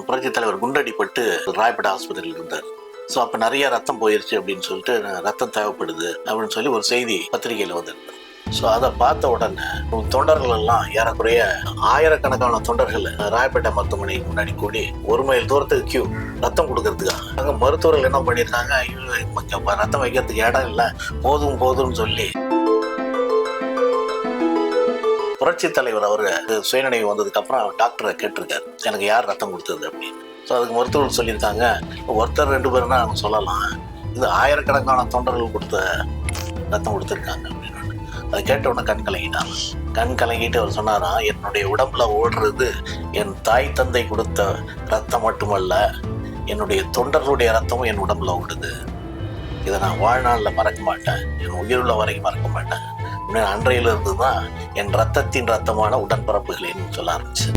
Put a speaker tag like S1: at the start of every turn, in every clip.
S1: புரட்சி தலைவர் குண்டடிப்பட்டு ராயப்பேட்டை ஆஸ்பத்திரியில் இருந்தார். ஸோ அப்போ நிறைய ரத்தம் போயிருச்சு அப்படின்னு சொல்லிட்டு ரத்தம் தேவைப்படுது அப்படின்னு சொல்லி ஒரு செய்தி பத்திரிகையில் வந்திருந்தது ஸோ அதை பார்த்த உடனே தொண்டர்கள் எல்லாம் ஏறக்குறைய ஆயிரக்கணக்கான தொண்டர்கள் ராயப்பேட்டை மருத்துவமனைக்கு முன்னாடி கூடி ஒரு மைல் தூரத்துக்கு கியூ ரத்தம் கொடுக்கறதுக்காக. அங்கே மருத்துவர்கள் என்ன பண்ணியிருக்காங்க? ஐயோ ரத்தம் வைக்கிறதுக்கு இடம் இல்லை. போதும் போதும்னு சொல்லி புரட்சி தலைவர் அவர் சுயநினைவு வந்ததுக்கு அப்புறம் டாக்டரை கேட்டிருக்காரு. எனக்கு யார் ரத்தம் கொடுத்தது அப்படின்னு. ஸோ அதுக்கு மருத்துவர்கள் சொல்லியிருக்காங்க ஒருத்தர் ரெண்டு பேர்னா அவங்க சொல்லலாம். இது ஆயிரக்கணக்கான தொண்டர்கள் கொடுத்த ரத்தம் கொடுத்துருக்காங்க அப்படின்னு. அதை கேட்ட உடனே கண் கலங்கிட்டாங்க. கண் கலங்கிட்டு அவர் சொன்னாராம் என்னுடைய உடம்புல ஓடுறது என் தாய் தந்தை கொடுத்த ரத்தம் மட்டுமல்ல என்னுடைய தொண்டர்களுடைய ரத்தமும் என் உடம்புல ஓடுது. இதை நான் வாழ்நாளில் மறக்க மாட்டேன். என் உயிருள்ள வரைக்கும் மறக்க மாட்டேன். அன்றையிலிருந்து தான் என் ரத்தத்தின் ரத்தமான உடன்பிறப்புகளேன்னு சொல்ல ஆரம்பிச்சு.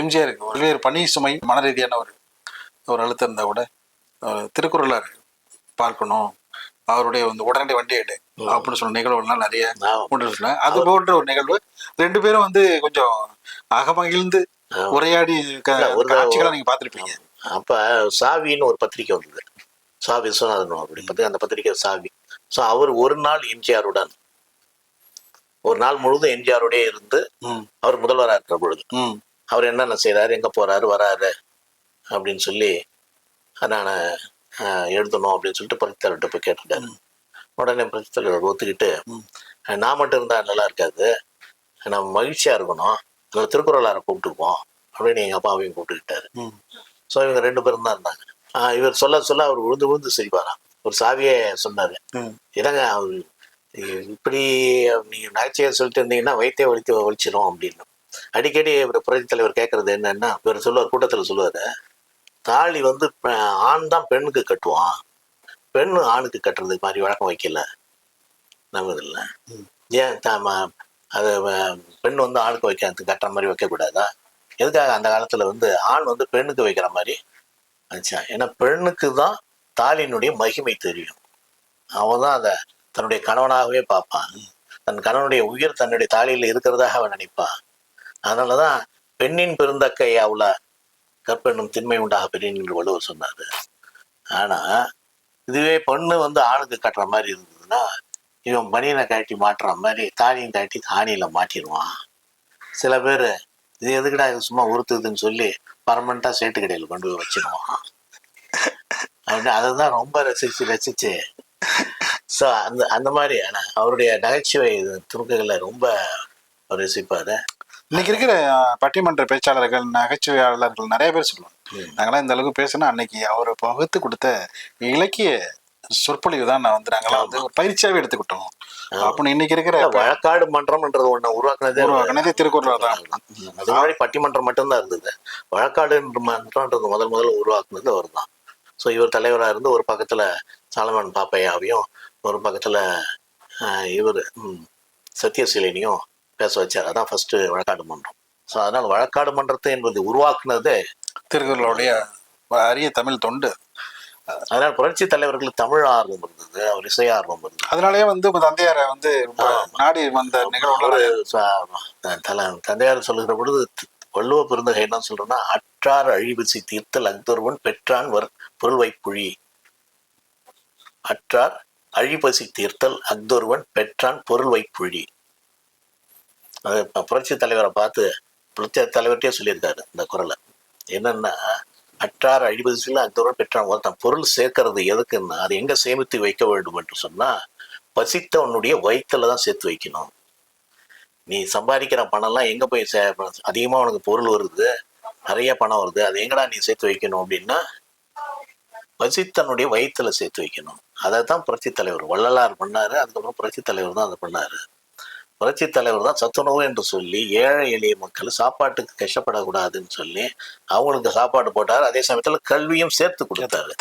S2: எம்ஜிஆருக்கு பல்வேறு பணி சுமை மன ரீதியான ஒரு ஒரு அழுத்தம் இருந்தால் கூட அவர் திருக்குறளார் பார்க்கணும். அவருடைய வந்து உடனடி வண்டி எடு அப்படின்னு சொன்ன நிகழ்வுகள்லாம் நிறைய கொண்டு சொன்னேன் அது போன்ற ஒரு நிகழ்வு. ரெண்டு பேரும் வந்து கொஞ்சம் அகமகிழ்ந்து உரையாடி காட்சிகளை நீங்க பார்த்திருப்பீங்க.
S1: அப்ப சாவின்னு ஒரு பத்திரிக்கை வந்தது. சா விஸ்வநாதன் அப்படி பத்தி அந்த பத்திரிக்கை சாவி. ஸோ அவர் ஒரு நாள் எம்ஜிஆருடன். ஒரு நாள் முழுதும் எம்ஜிஆரோடய இருந்து அவர் முதல்வராக இருக்கிற பொழுது. அவர் என்னென்ன செய்றாரு? எங்க போறாரு? வராரு? அப்படின்னு சொல்லி நான் எழுதணும் அப்படின்னு சொல்லிட்டு புரட்சித்தலைவர்கிட்ட போய் கேட்டிருக்காரு உடனே புரட்சித்தலைவர் ஒத்துக்கிட்டு. நான் மட்டும் இருந்தா நல்லா இருக்காது. நம்ம மகிழ்ச்சியா இருக்கணும். நம்ம திருக்குறளாரை கூப்பிட்டுக்குவோம் அப்படின்னு எங்க அப்பாவையும் கூப்பிட்டுக்கிட்டாரு. ஸோ இவங்க ரெண்டு பேரும் தான் இருந்தாங்க. இவர் சொல்ல சொல்ல அவர் விழுந்து விழுந்து சிரிப்பாராம் ஒரு சாவியே சொன்னாரு. என்னங்க அவர் இப்படி நீங்க நகைச்சுவையை சொல்லிட்டு இருந்தீங்கன்னா வயிற்றே வலித்து வலிச்சிடும் அப்படின்னு. அடிக்கடி இவர் புரட்சி தலைவர் கேட்கறது என்னன்னா இவர் சொல்லுவார் கூட்டத்தில் சொல்லுவாரு தாலி வந்து ஆண் தான் பெண்ணுக்கு கட்டுவான். பெண் ஆணுக்கு கட்டுறது மாதிரி வழக்கம் வைக்கல. நம்ம இதில் ஏன் தாம அது பெண் வந்து ஆணுக்கு வைக்க கட்டுற மாதிரி வைக்கக்கூடாதா? எதுக்காக அந்த காலத்துல வந்து ஆண் வந்து பெண்ணுக்கு வைக்கிற மாதிரி? ஆச்சா ஏன்னா பெண்ணுக்கு தான் தாலியினுடைய மகிமை தெரியும். அவன் தான் அதை தன்னுடைய கணவனாகவே பார்ப்பான். தன் கணவனுடைய உயிர் தன்னுடைய தாலியில் இருக்கிறதாக அவன் நினைப்பான். அதனாலதான் பெண்ணின் பெருந்தக்கை அவள கற்பெண்ணும் திண்மை உண்டாக பெரியன் என்று வள்ளுவர் சொன்னாரு. ஆனா இதுவே பொண்ணு வந்து ஆணுக்கு கட்டுற மாதிரி இருந்ததுன்னா இவன் பனியனை கட்டி மாட்டுற மாதிரி தானியம் கட்டி தானியில மாட்டிடுவான். சில பேர் இது எதுக்குடா இது சும்மா உறுத்துதுன்னு சொல்லி பர்மனண்டா சேட்டு கடையில் கொண்டு போய் வச்சிருவான். அப்படின்னு அதை தான் ரொம்ப ரசிச்சு ரசிச்சு. ஸோ அந்த அந்த மாதிரி ஆனா அவருடைய நகைச்சுவை துணுக்குகளை ரொம்ப அவர் ரசிப்பாரு.
S2: இன்னைக்கு இருக்கிற பட்டிமன்ற பேச்சாளர்கள் நகைச்சுவையாளர்கள் நிறைய பேர் சொல்லுவாங்க. நாங்களாம் இந்த அளவுக்கு பேசினா அன்னைக்கு அவர் பகுத்து கொடுத்த இலக்கிய சொற்பொழிவு தான் நான் வந்து நாங்களாம் வந்து ஒரு பயிற்சியாவே எடுத்துக்கிட்டோம். அப்படின்னு இன்னைக்கு இருக்கிற
S1: வழக்காடு மன்றம்ன்றது ஒண்ணு உருவாக்குனதே
S2: உருவாக்குனதே திருக்குறள் தான்.
S1: அது மாதிரி பட்டிமன்றம் மட்டும்தான் இருந்தது. வழக்காடு மன்றம்ன்றது முதல் முதல்ல உருவாக்குனது அவர் தான். ஸோ இவர் தலைவராக இருந்து ஒரு பக்கத்துல சாலமன் பாப்பையாவையும் ஒரு பக்கத்துல இவர் சத்யசீலனையும் பேச வச்சார். அதான் ஃபர்ஸ்ட் வழக்காடு மன்றம். ஸோ அதனால வழக்காடு மன்றத்தை என்பது உருவாக்குனதே
S2: திருக்குறளுடைய அரிய தமிழ் தொண்டு.
S1: அதனால புரட்சி தலைவர்களுக்கு தமிழ் ஆர்வம் இருந்தது அவர் இசை ஆர்வம் இருந்தது.
S2: அதனாலேயே வந்து தந்தையாரை வந்து நாடி வந்த
S1: ச- தல தந்தையார் சொல்லுகிற பொழுது வள்ளுவ பெருந்தகை என்ன சொல்றேன்னா அற்றார் அழிவிசை தீர்த்தல் அக்தொருவன் பெற்றான் வர் பொருள் வைப்புழி அற்றார் அழிபசி தீர்த்தல் அக்தொருவன் பெற்றான் பொருள் வைப்புழி புரட்சி தலைவரை பார்த்து புரட்சி தலைவர்கிட்டே சொல்லியிருக்காரு இந்த குரலை. என்னன்னா அற்றார் சில அக்தொருவன் பெற்றான் ஒருத்தன் பொருள் சேர்க்கறது எதுக்குன்னா அது எங்க சேமித்து வைக்க வேண்டும் என்று சொன்னா பசித்தவனுடைய வயிற்றில் தான் சேர்த்து வைக்கணும். நீ சம்பாதிக்கிற பணம்லாம் எங்க போய் சே அதிகமா உனக்கு பொருள் வருது நிறைய பணம் வருது அது எங்கடா நீ சேர்த்து வைக்கணும் அப்படின்னா பசித்தனுடைய வயிற்றில் சேர்த்து வைக்கணும். அதை தான் புரட்சி தலைவர் வள்ளலார் பண்ணாரு அதுக்கப்புறம் புரட்சி தலைவர் தான் அதை பண்ணாரு. புரட்சி தலைவர் தான் சத்துணவு என்று சொல்லி ஏழை எளிய மக்கள் சாப்பாட்டுக்கு கஷ்டப்படக்கூடாதுன்னு சொல்லி அவங்களுக்கு சாப்பாடு போட்டார். அதே சமயத்துல கல்வியும் சேர்த்து கொடுத்தாரு.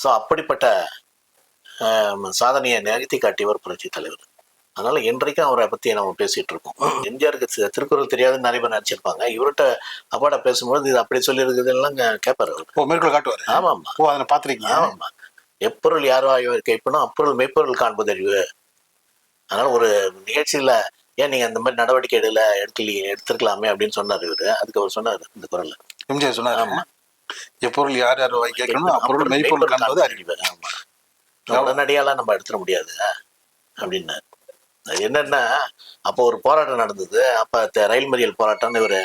S1: ஸோ அப்படிப்பட்ட சாதனையை நிகழ்த்தி காட்டியவர் புரட்சி தலைவர். அதனால இன்றைக்கும் அவரை பத்தி நம்ம பேசிட்டு இருக்கோம். எம்ஜிஆருக்கு திருக்குறள் தெரியாதுன்னு நிறைய பேர் நினைச்சிருப்பாங்க. இவர்கிட்ட அப்பாட பேசும்போது இது அப்படி சொல்லி இருக்குதுலாம் கேட்பாரு
S2: மேற்கோள் காட்டுவாரு.
S1: ஆமா ஆமா
S2: ஓ அதில் பார்த்துருக்கீங்க.
S1: ஆமா எப்பொருள் யாரோ ஆய்வர் கேட்பனும் அப்பொருள் மெய்ப்பொருள் காண்பது அறிவு அதனால ஒரு நிகழ்ச்சியில ஏன் நீங்க அந்த மாதிரி நடவடிக்கை எடுல எடுக்கலீங்க எடுத்திருக்கலாமே அப்படின்னு சொன்னாரு இவரு. அதுக்கு அவர் சொன்னாரு இந்த குரல்ல.
S2: எம்ஜிஆர் சொன்னார்.
S1: ஆமா.
S2: எப்பொருள் யார் யார் வாய் கேட்கணும் அப்பொருள் மெய்ப்பொருள் காண்பது அறிவு.
S1: ஆமா. உடனடியாலாம் நம்ம எடுத்துட முடியாது. அப்படின்னாரு அது என்னன்னா அப்போ ஒரு போராட்டம் நடந்தது. அப்ப ரயில் மறியல் போராட்டம்னு இவரு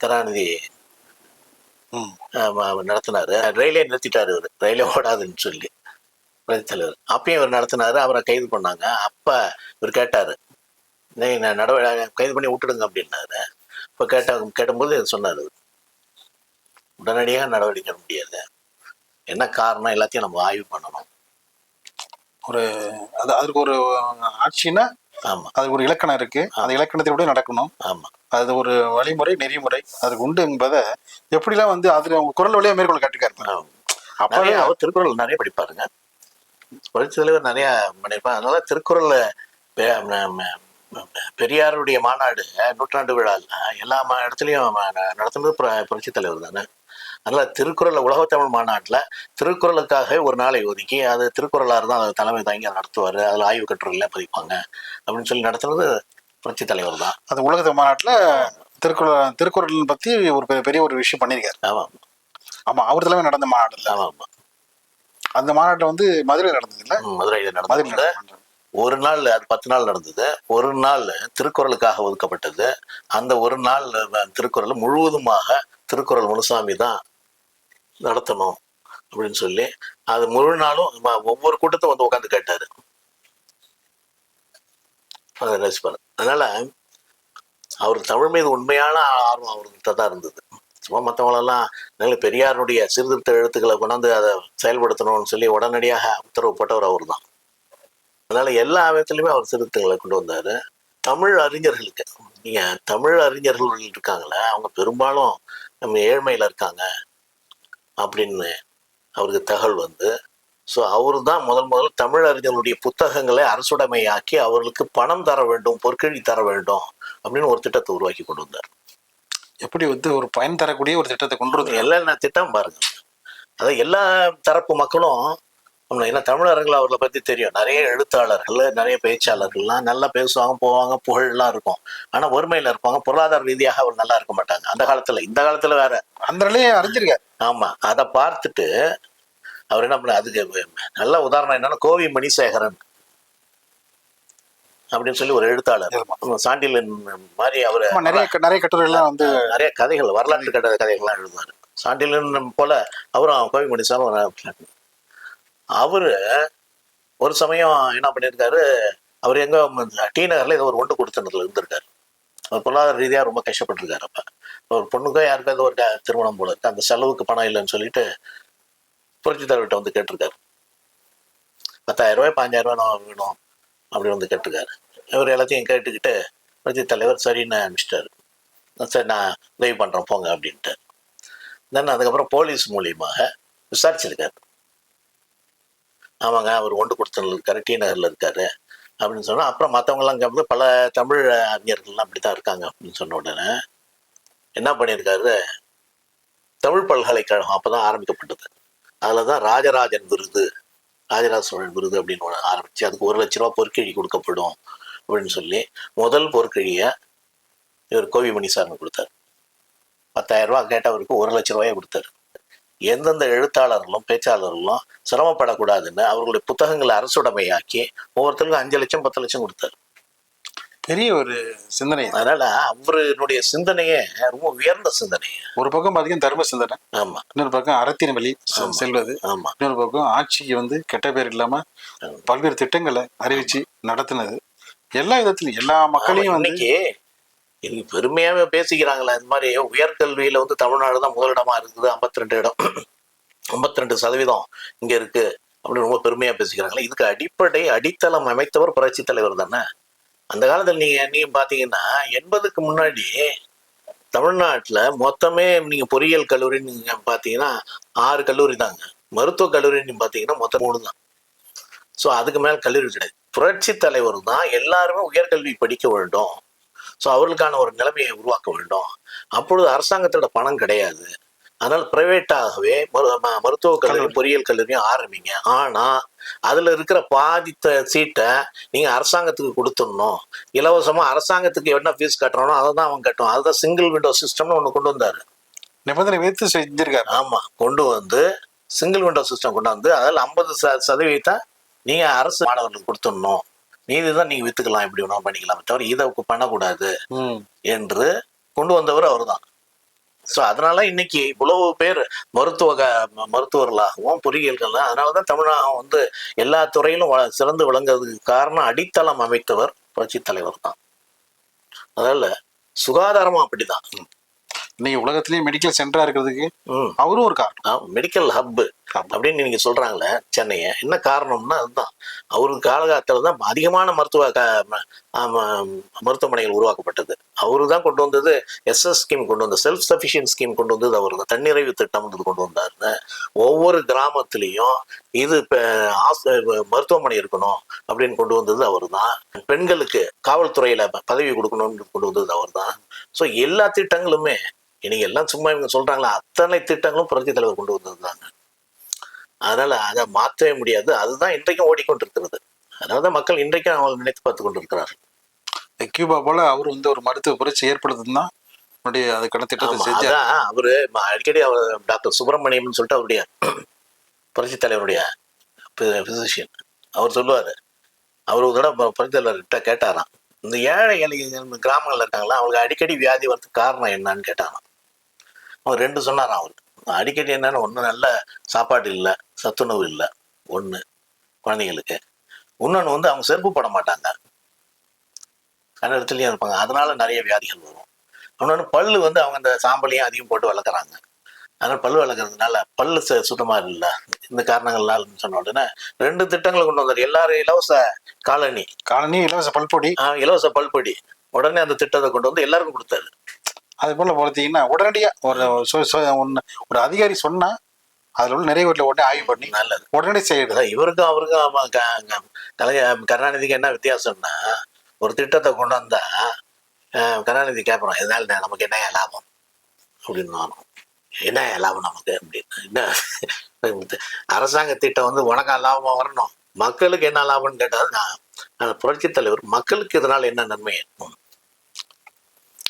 S1: கருணாநிதி நடத்தினாரு. ரயிலே நிறுத்திட்டாரு இவர். ரயிலே ஓடாதுன்னு சொல்லி. பிரதி தலைவர். அப்பயும் இவர் நடத்தினாரு அவரை கைது பண்ணாங்க. அப்ப இவர் கேட்டாரு நீ நடவடிக்கை கைது பண்ணி விட்டுடுங்க அப்படின்னாரு. இப்ப கேட்ட கேட்டபோது இவர் சொன்னாரு. உடனடியாக நடவடிக்கை முடியாது. என்ன காரணம்? எல்லாத்தையும் நம்ம ஆய்வு பண்ணணும்.
S2: ஒரு அது அதுக்கு ஒரு ஆட்சினா
S1: ஆமா.
S2: அதுக்கு ஒரு இலக்கணம் இருக்கு. அந்த இலக்கணத்திலோட நடக்கணும்.
S1: ஆமா.
S2: அது ஒரு வழிமுறை நெறிமுறை. அதுக்கு உண்டு என்பதை எப்படிலாம் வந்து அவங்க குரல் வழியா மேற்கோள் காட்டிக்காரு. அப்பவே
S1: அவர் திருக்குறள் நிறைய படிப்பாருங்க. புரட்சி தலைவர் நிறைய பண்ணியிருப்பார். அதனால திருக்குறள் பெ- ம- ம- ம- பெரியாருடைய மாநாடு நூற்றாண்டு விழால எல்லா இடத்துலயும் நடத்துனது புர- புரட்சி தலைவர் தானே. அதனால திருக்குறள் உலகத்தமிழ் மாநாட்டுல திருக்குறளுக்காக ஒரு நாளை ஒதுக்கி அது திருக்குறளார் தான் அதை தலைமை தாங்கி அதை நடத்துவாரு அதுல ஆய்வு கட்டுரைலாம் பதிப்பாங்க அப்படின்னு சொல்லி நடத்துனது புரட்சி தலைவர் தான்
S2: அந்த உலக மாநாட்டுல திருக்குறள் திருக்குறள் பத்தி ஒரு பெரிய ஒரு விஷயம் பண்ணியிருக்காரு.
S1: ஆமா
S2: ஆமா அவர் தலைமை நடந்த மாநாடு இல்ல.
S1: ஆமா ஆமா
S2: அந்த மாநாட்டுல வந்து மதுரையில் நடந்தது இல்ல
S1: மதுரையில் நடந்தது. ஒரு நாள் அது பத்து நாள் நடந்தது. ஒரு நாள் திருக்குறளுக்காக ஒதுக்கப்பட்டது. அந்த ஒரு நாள் திருக்குறள் முழுவதுமாக திருக்குறள் முனுசாமி தான் நடத்தணும் அப்படின்னு சொல்லி அது முழு நாளும் ஒவ்வொரு கூட்டத்தும் வந்து உட்காந்து கேட்டாரு. அதை ரசிப்பாரு. அதனால அவர் தமிழ் மீது உண்மையான ஆர்வம் அவர்கிட்ட தான் இருந்தது. சும்மா மற்றவங்களெல்லாம் நல்ல பெரியாருடைய சீர்திருத்த எழுத்துக்களை கொண்டாந்து அதை செயல்படுத்தணும்னு சொல்லி உடனடியாக உத்தரவு போட்டவர் அவர் தான் அதனால எல்லா விதத்துலையுமே அவர் சீர்திருத்தங்களை கொண்டு வந்தாரு. தமிழ் அறிஞர்களுக்கு நீங்க தமிழ் அறிஞர்கள் இருக்காங்களே அவங்க பெரும்பாலும் நம்ம ஏழ்மையில இருக்காங்க அப்படின்னு அவருக்கு தகவல் வந்து ஸோ அவர் தான் முதல் முதல் தமிழ் அறிஞர்களுடைய புத்தகங்களை அரசுடைமையாக்கி அவர்களுக்கு பணம் தர வேண்டும் பொற்கழி தர வேண்டும் அப்படின்னு ஒரு திட்டத்தை உருவாக்கி கொண்டு வந்தார்.
S2: எப்படி வந்து ஒரு பயன் தரக்கூடிய ஒரு திட்டத்தை கொண்டு வந்து
S1: எல்லாம் திட்டம் பாருங்க. அதான் எல்லா தரப்பு மக்களும் ஏன்னா தமிழர்கள் அவர்களை பத்தி தெரியும். நிறைய எழுத்தாளர்கள் நிறைய பேச்சாளர்கள்லாம் நல்லா பேசுவாங்க போவாங்க புகழ்லாம் இருக்கும். ஆனா வறுமையில இருப்பாங்க பொருளாதார ரீதியாக அவர் நல்லா இருக்க மாட்டாங்க. அந்த காலத்துல இந்த காலத்துல வேற.
S2: அந்த நிலையை அறிஞ்சிருக்காரு
S1: ஆமா. அதை பார்த்துட்டு அவர் என்ன பண்ண அதுக்கு நல்ல உதாரணம் என்னன்னா கோவி மணிசேகரன். அப்படின்னு சொல்லி ஒரு எழுத்தாளர் சாண்டிலன் மாதிரி அவர்
S2: நிறைய நிறைய கட்டுரை எல்லாம் வந்து
S1: நிறைய கதைகள் வரலாற்று கட்ட கதைகள்லாம் எழுதுவாரு. சாண்டிலன் போல அவரும் கோவி மணிசாரும் அவரு ஒரு சமயம் என்ன பண்ணியிருக்காரு அவர் எங்க டி நகர்ல ஏதோ ஒரு ஒன்று கொடுத்தனத்துல இருந்திருக்காரு. அவர் பொருளாதார ரீதியா ரொம்ப கஷ்டப்பட்டிருக்காரு அப்ப. ஒரு பொண்ணுக்கோ யாருக்காவது ஒரு திருமணம் போல இருக்கு. அந்த செலவுக்கு பணம் இல்லைன்னு சொல்லிட்டு புரட்சி தலைவர்கிட்ட வந்து கேட்டிருக்காரு. பத்தாயிரம் ரூபாய் பாஞ்சாயிரம் ரூபாய் வேணும் அப்படி வந்து கேட்டுக்காரு இவர் எல்லாத்தையும் கேட்டுக்கிட்டு பிரதி தலைவர் சரின்னு அனுப்பிச்சிட்டாரு. சரி நான் உதவி பண்ணுறேன் போங்க அப்படின்ட்டு தென் அதுக்கப்புறம் போலீஸ் மூலியமாக விசாரிச்சிருக்காரு. ஆமாங்க அவர் ஒன்று கொடுத்தனில் இருக்காரு டி நகரில் இருக்காரு அப்படின்னு சொன்னால் அப்புறம் மற்றவங்கலாம் இங்கே வந்து பல தமிழ் அறிஞர்கள்லாம் அப்படி தான் இருக்காங்க அப்படின்னு சொன்ன உடனே என்ன பண்ணியிருக்காரு? தமிழ் பல்கலைக்கழகம் அப்பதான் ஆரம்பிக்கப்பட்டது. அதில் தான் ராஜராஜன் விருது ராஜராஜ சோழன் விருது அப்படின்னு ஒன்று அதுக்கு ஒரு லட்ச ரூபா பொற்கிழி கொடுக்கப்படும் அப்படின்னு சொல்லி முதல் பொற்கிழியை இவர் கோவிமணி சார்னு கொடுத்தாரு. பத்தாயிரம் ரூபா கேட்டவருக்கு ஒரு லட்ச ரூபாயை கொடுத்தாரு. எந்தெந்த எழுத்தாளர்களும் பேச்சாளர்களும் சிரமப்படக்கூடாதுன்னு அவர்களுடைய புத்தகங்களை அரசுடைமையாக்கி ஒவ்வொருத்தருக்கும் அஞ்சு லட்சம் பத்து லட்சம் கொடுத்தாரு.
S2: பெரிய ஒரு சிந்தனை
S1: அதனால அவருடைய சிந்தனையே ரொம்ப உயர்ந்த சிந்தனை.
S2: ஒரு பக்கம் பாத்தீங்கன்னா தர்ம சிந்தனை
S1: ஆமா.
S2: இன்னொரு பக்கம் அறத்தின் வழி. செல்வது
S1: ஆமா.
S2: இன்னொரு பக்கம் ஆட்சிக்கு வந்து கெட்ட பேர் இல்லாம பல்வேறு திட்டங்களை அறிவிச்சு நடத்துனது. எல்லா விதத்திலும் எல்லா மக்களையும்
S1: இன்னைக்கு இன்னைக்கு பெருமையாவே பேசிக்கிறாங்களே இந்த மாதிரி உயர்கல்வியில வந்து தமிழ்நாடு தான் முதலிடமா இருக்குது 52 ரெண்டு இடம். 52% ரெண்டு சதவீதம் இங்க இருக்கு அப்படின்னு ரொம்ப பெருமையா பேசிக்கிறாங்களே. இதுக்கு அடிப்படை அடித்தளம் அமைத்தவர் புரட்சி தலைவர் தானே? அந்த காலத்துல நீங்க நீங்க பாத்தீங்கன்னா எண்பதுக்கு முன்னாடி தமிழ்நாட்டுல மொத்தமே நீங்க பொறியியல் கல்லூரி நீங்கள் பாத்தீங்கன்னா ஆறு கல்லூரி தாங்க. மருத்துவக் கல்லூரின்னு பார்த்தீங்கன்னா பாத்தீங்கன்னா மொத்தம் மூணு தான். ஸோ அதுக்கு மேலே கல்லூரி கிடையாது. புரட்சி தலைவர் தான் எல்லாருமே உயர்கல்வி படிக்க வேண்டும். ஸோ அவர்களுக்கான ஒரு நிலைமையை உருவாக்க வேண்டும். அப்பொழுது அரசாங்கத்தோட பணம் கிடையாது. அதனால் பிரைவேட்டாகவே மரு ம- மருத்துவக் கல்லூரி பொறியியல் கல்லூரியும் ஆரம்பிங்க. ஆனால் அதில் இருக்கிற பாதித்த சீட்டை நீங்கள் அரசாங்கத்துக்கு கொடுத்துடணும். இலவசமாக அரசாங்கத்துக்கு என்ன ஃபீஸ் கட்டுறனோ அதை தான் அவன் கட்டணும் அதுதான் சிங்கிள் விண்டோ சிஸ்டம்னு ஒன்று கொண்டு வந்தார்.
S2: நிபந்தனை வைத்து செஞ்சிருக்காரு.
S1: ஆமாம் கொண்டு வந்து சிங்கிள் விண்டோ சிஸ்டம் கொண்டு வந்து அதில் ஐம்பது ச சதவீதத்தை நீங்கள் அரசு மாணவர்களுக்கு கொடுத்துடணும். நீதி தான் நீங்கள் விற்றுக்கலாம் எப்படி வேணாலும் பண்ணிக்கலாம். தவிர இதை பண்ணக்கூடாது என்று கொண்டு வந்தவர் அவர்தான். ஸோ அதனால இன்னைக்கு இவ்வளவு பேர் மருத்துவ ம- மருத்துவர்களாகவும் பொறியியல்கள் அதனால தான் தமிழகம் வந்து எல்லா துறையிலும் வ- சிறந்து விளங்குறதுக்கு காரணம் அடித்தளம் அமைத்தவர் புரட்சி தலைவர் தான். அதனால சுகாதாரமும் அப்படிதான்.
S2: இன்னைக்கு உலகத்திலேயே மெடிக்கல் சென்டரா இருக்கிறதுக்கு அவரும் ஒரு காரணம்.
S1: மெடிக்கல் ஹப்பு அப்படின்னு நீங்க சொல்றாங்களே சென்னையை. என்ன காரணம்னா அதுதான். அவருக்கு காலகாலத்தில் தான் அதிகமான மருத்துவ மருத்துவமனைகள் உருவாக்கப்பட்டது. அவரு தான் கொண்டு வந்தது எஸ்எஸ் ஸ்கீம் கொண்டு வந்த செல்ஃப் சஃபிஷியன்ட் ஸ்கீம் கொண்டு வந்தது அவர் தான். தன்னிறைவு திட்டம் கொண்டு வந்தார் ஒவ்வொரு கிராமத்திலையும் இது மருத்துவமனை இருக்கணும் அப்படின்னு கொண்டு வந்தது அவர் தான். பெண்களுக்கு காவல்துறையில பதவி கொடுக்கணும்னு கொண்டு வந்தது அவர் தான். ஸோ எல்லா திட்டங்களுமே இன்னைக்கு எல்லாம் சும்மா இவங்க சொல்றாங்களா? அத்தனை திட்டங்களும் புரட்சி தலைவர் கொண்டு வந்தது தாங்க அதனால அதை மாற்றவே முடியாது. அதுதான் இன்றைக்கும் ஓடிக்கொண்டிருக்கிறது. அதனாலதான் மக்கள் இன்றைக்கும் அவங்க நினைத்து பார்த்து கொண்டிருக்கிறார்கள்.
S2: கியூபா போல அவர் வந்து ஒரு மருத்துவ புரட்சி ஏற்படுத்துனா அவருடைய அதுக்கான திட்டத்தை
S1: அதான் அவரு அடிக்கடி அவர் டாக்டர் சுப்பிரமணியம்னு சொல்லிட்டு அவருடைய புரட்சி தலைவருடைய பிசிஷியன் அவர் சொல்லுவாரு. அவர் ஒரு தடவை புரட்சி தலைவர்கிட்ட கேட்டாராம். இந்த ஏழை இளைஞர்கள் கிராமங்கள்ல இருக்காங்களா? அவங்களுக்கு அடிக்கடி வியாதி வரதுக்கு காரணம் என்னன்னு கேட்டாராம். அவர் ரெண்டு சொன்னாராம் அவர். அடிக்கடி என்னன்னு ஒண்ணு நல்ல சாப்பாடு இல்லை சத்துணவு இல்லை ஒண்ணு குழந்தைங்களுக்கு இன்னொன்று வந்து அவங்க செருப்பு போட மாட்டாங்க. கன்னடத்துலயும் இருப்பாங்க. அதனால நிறைய வியாதிகள் வரும். இன்னொன்று பல்லு வந்து அவங்க இந்த சாம்பலையும் அதிகம் போட்டு வளர்க்குறாங்க. அதனால பல்லு வளர்க்குறதுனால பல்லு சு- சுத்தமா இல்லை. இந்த காரணங்கள்னால சொன்ன உடனே ரெண்டு திட்டங்களை கொண்டு வந்தார். எல்லாரும் இலவச காலனி.
S2: காலனி இலவச பல்பொடி.
S1: இலவச பல்பொடி. உடனே அந்த திட்டத்தை கொண்டு வந்து எல்லாருக்கும் கொடுத்தாரு.
S2: அது போல பார்த்தீங்கன்னா உடனடியா ஒரு ஒண்ணு- ஒரு அதிகாரி சொன்னா அதுல உள்ள நிறைய வீட்டுல உடனே ஆய்வு பண்ணி
S1: நல்லது.
S2: உடனடி செய்யுது
S1: அதான் இவருக்கும் அவருக்கும் கலைஞர் கருணாநிதிக்கு என்ன வித்தியாசம்னா ஒரு திட்டத்தை கொண்டு வந்தா கருணாநிதி கேட்பறோம் இதனால நமக்கு என்ன லாபம்? அப்படின்னு. என்ன லாபம் நமக்கு? அப்படின்னு. என்ன? அரசாங்க திட்டம் வந்து உனக்கா லாபமா வரணும்? மக்களுக்கு என்ன லாபம்னு கேட்டால் நான் அந்த புரட்சி தலைவர் மக்களுக்கு இதனால் என்ன நன்மை இருக்கும்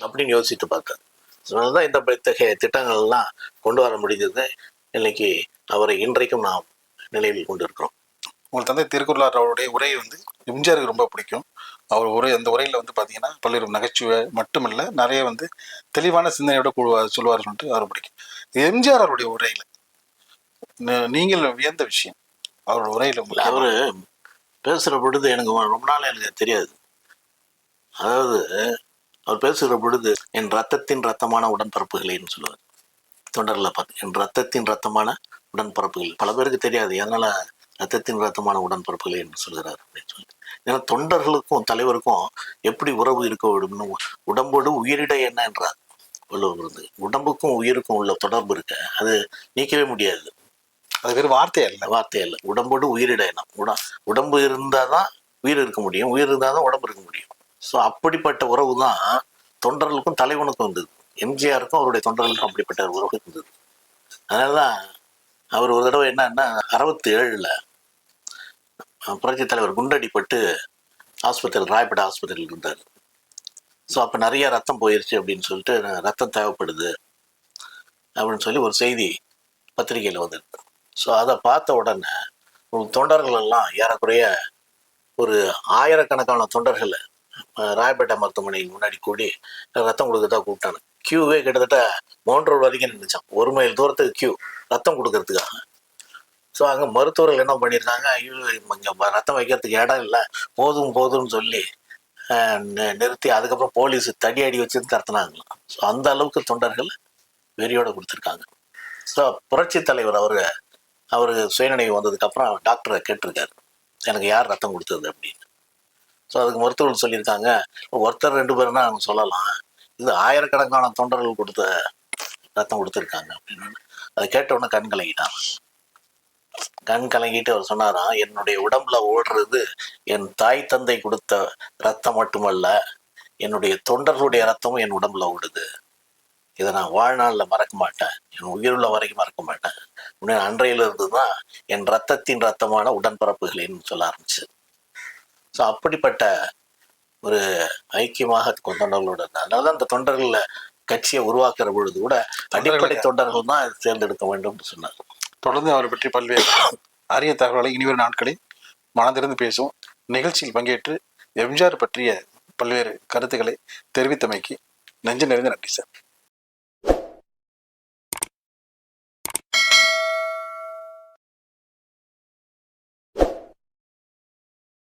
S1: அப்படின்னு யோசித்து பார்த்தார் அதனாலதான் இந்த இத்தகைய திட்டங்கள் எல்லாம் கொண்டு வர முடிஞ்சது இன்னைக்கு அவரை இன்றைக்கும் நாம் நிலையில் கொண்டிருக்கிறோம்.
S2: உங்கள் தந்தை திருக்குறளார் அவருடைய உரை வந்து எம்ஜிஆருக்கு ரொம்ப பிடிக்கும். அவர் உரை அந்த உரையில வந்து பாத்தீங்கன்னா பல்வேறு நகைச்சுவை மட்டுமல்ல நிறைய வந்து தெளிவான சிந்தனையோட கூடுவார் சொல்லுவார் சொல்லிட்டு அவர் பிடிக்கும். எம்ஜிஆர் அவருடைய உரையில நீங்கள் வியந்த விஷயம் அவரோட உரையில உங்களுக்கு
S1: அவரு பேசுற பொழுது எனக்கு ரொம்ப நாள் எனக்கு தெரியாது. அதாவது அவர் பேசுகிற பொழுது என் ரத்தத்தின் ரத்தமான உடன்பிறப்புகளேன்னு சொல்லுவார். தொண்டரில் பார்த்து என் ரத்தத்தின் ரத்தமான உடன்பரப்புகள். பல பேருக்கு தெரியாது அதனால ரத்தத்தின் ரத்தமான உடன்பிறப்புகளே என்று சொல்கிறார் அப்படின்னு சொல்லி ஏன்னா தொண்டர்களுக்கும் தலைவருக்கும் எப்படி உறவு இருக்க வேண்டும்னு உடம்போடு உயிரிட என்ன என்றார். வள்ளுவர் இருந்து உடம்புக்கும் உயிருக்கும் உள்ள தொடர்பு இருக்க. அது நீக்கவே முடியாது.
S2: அது பேர் வார்த்தையே இல்லை
S1: வார்த்தையே வார்த்தை இல்லை உடம்போடு உயிரிட எண்ணம். உட உடம்பு இருந்தால் தான் உயிர் இருக்க முடியும். உயிர் இருந்தால் தான் உடம்பு இருக்க முடியும். ஸோ அப்படிப்பட்ட உறவு தான் தொண்டர்களுக்கும் தலைவனுக்கும் இருந்தது. எம்ஜிஆருக்கும் அவருடைய தொண்டர்களுக்கும் அப்படிப்பட்ட ஒரு உறவு இருந்தது. அதனால தான் அவர் ஒரு தடவை என்னன்னா அறுபத்தி ஏழில் புரட்சி தலைவர் குண்டடிப்பட்டு ஆஸ்பத்திரி ராயப்பேட்டை ஆஸ்பத்திரியில் இருந்தார். ஸோ அப்போ நிறைய ரத்தம் போயிருச்சு அப்படின்னு சொல்லிட்டு ரத்தம் தேவைப்படுது அப்படின்னு சொல்லி ஒரு செய்தி பத்திரிகையில் வந்திருக்கு. ஸோ அதை பார்த்த உடனே தொண்டர்கள் எல்லாம் ஏறக்குறைய ஒரு ஆயிரக்கணக்கான தொண்டர்களை ராயப்பேட்டை மருத்துவமனை முன்னாடி கூடி ரத்தம் கொடுக்கறதா கூப்பிட்டாங்க. கியூவே கிட்டத்தட்ட மூன்று வரைக்கும் நின்றுச்சான் ஒரு மைல் தூரத்துக்கு கியூ ரத்தம் கொடுக்கறதுக்காக. ஸோ அங்கே மருத்துவர்கள் என்ன பண்ணியிருக்காங்க ஐயோ இங்கே ரத்தம் வைக்கிறதுக்கு இடம் இல்லை. போதும் போதும்னு சொல்லி அஹ், நிறுத்தி அதுக்கப்புறம் போலீஸ் தடி அடி வச்சு கடத்தினாங்களாம். ஸோ அந்த அளவுக்கு தொண்டர்கள் வெறியோட கொடுத்துருக்காங்க. ஸோ புரட்சி தலைவர் அவர் அவர் சுயநினைவு வந்ததுக்கு அப்புறம் டாக்டரை கேட்டிருக்காரு. எனக்கு யார் ரத்தம் கொடுத்தது அப்படின்னு. ஸோ அதுக்கு மருத்துவர்கள் சொல்லியிருக்காங்க. ஒருத்தர் ரெண்டு பேர்னா அவங்க சொல்லலாம். இது ஆயிரக்கணக்கான தொண்டர்கள் கொடுத்த ரத்தம் கொடுத்துருக்காங்க அப்படின்னு. அதை கேட்ட உடனே கண் கலங்கிட்டான். கண் கலங்கிட்டு அவர் சொன்னாராம் என்னுடைய உடம்புல ஓடுறது என் தாய் தந்தை கொடுத்த ரத்தம் மட்டுமல்ல என்னுடைய தொண்டர்களுடைய ரத்தமும் என் உடம்புல ஓடுது. இதை நான் வாழ்நாளில் மறக்க மாட்டேன். என் உயிருள்ள வரைக்கும் மறக்க மாட்டேன். உடனே அன்றையிலிருந்து தான் என் ரத்தத்தின் ரத்தமான உடன்பிறப்புகளேன்னு சொல்ல ஆரம்பிச்சு. ஸோ அப்படிப்பட்ட ஒரு ஐக்கியமாக தொண்டர்களோட. அதனால தான் அந்த தொண்டர்கள கட்சியை உருவாக்குற பொழுது கூட அடிப்படை தொண்டர்கள் தான் தேர்ந்தெடுக்க வேண்டும்னு சொன்னார்.
S2: தொடர்ந்து அவரை பற்றி பல்வேறு அரிய தகவல்களை இனிவரும் நாட்களில் மனதிருந்து பேசும் நிகழ்ச்சியில் பங்கேற்று எம்ஜிஆர் பற்றிய பல்வேறு கருத்துக்களை தெரிவித்தமைக்கு நெஞ்சு நிறைந்த நன்றி சார்.